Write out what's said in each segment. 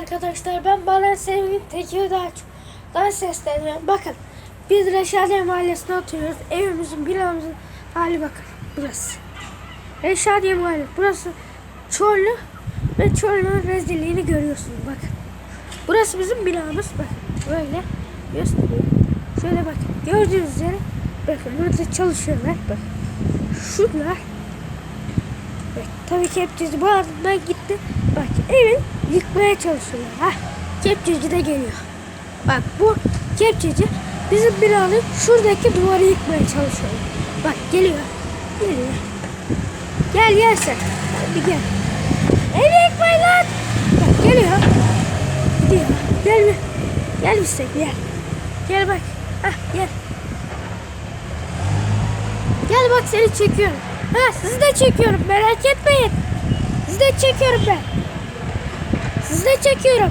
Arkadaşlar ben Bana Sevgin Tekirdağ'dan sesleniyorum. Bakın biz Reşadiye Mahallesi'nde oturuyoruz. Evimizin binamızın hali bakın burası. Reşadiye Mahallesi burası Çorlu ve Çorlu'nun rezilliğini görüyorsunuz bakın. Burası bizim binamız bakın böyle gösteriyor. Şöyle bakın gördüğünüz üzere bakın burada çalışıyorlar bakın. Şunlar Bak, tabii kepçeci bu ardından gitti. Bak evin yıkmaya çalışıyorlar. Ha, kepçeci de geliyor. Bak bu kepçeci bizim binanın şuradaki duvarı yıkmaya çalışıyor. Bak geliyor. Geliyor. Gel gel sen. Hadi gel. Evi yıkmayın lan. Bak geliyor. Gidiyor. Gel bir. Gel bir sen gel. Gel bak. Hah gel. Gel bak seni çekiyorum. Ha sizi de çekiyorum merak etmeyin. Sizi de çekiyorum ben. Sizi de çekiyorum.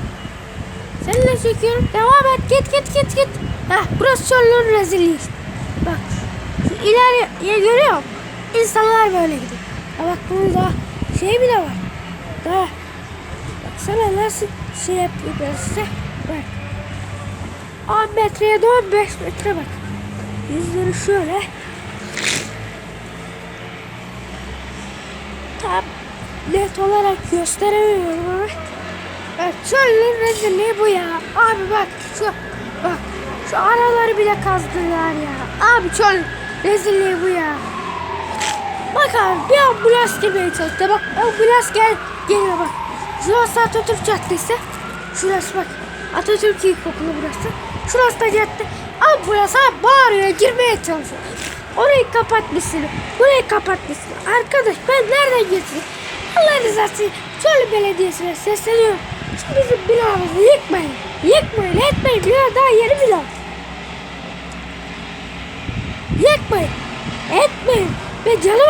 Seni de çekiyorum. Devam et git git git git. Ha burası Çorlu'nun rezilliği. Bak ileriye görüyor musun? İnsanlar böyle gidiyor. Ha bak burada şey bile var. Daha baksana nasıl şey yapıyor ben size. Bak. 10 metreye de 15 metre bak. Yüzleri şöyle. Tam net olarak gösteremiyorum ama evet, çölün rezilliği bu ya. Abi bak şu bak şu araları bile kazdılar ya. Abi çöl rezilliği bu ya. Bak abi bir ambulans girmeye çalıştı. Bak ambulans gel geliyor bak. Şurası Atatürk Caddesi. Şurası bak. Atatürk İlkokulu burası. Şurası da cadde. Ambulans abi bağırıyor girmeye çalışıyor. Orayı kapatmışsın. Burayı kapatmışsın. Arkadaş ben nereden getireyim? Allah rızası için Çorlu Belediyesi'ne sesleniyorum. Şu bizim binamızı yıkmayın. Yıkmayın etmeyin. Bina daha yeni bina. Yıkmayın. Etmeyin. Ve canım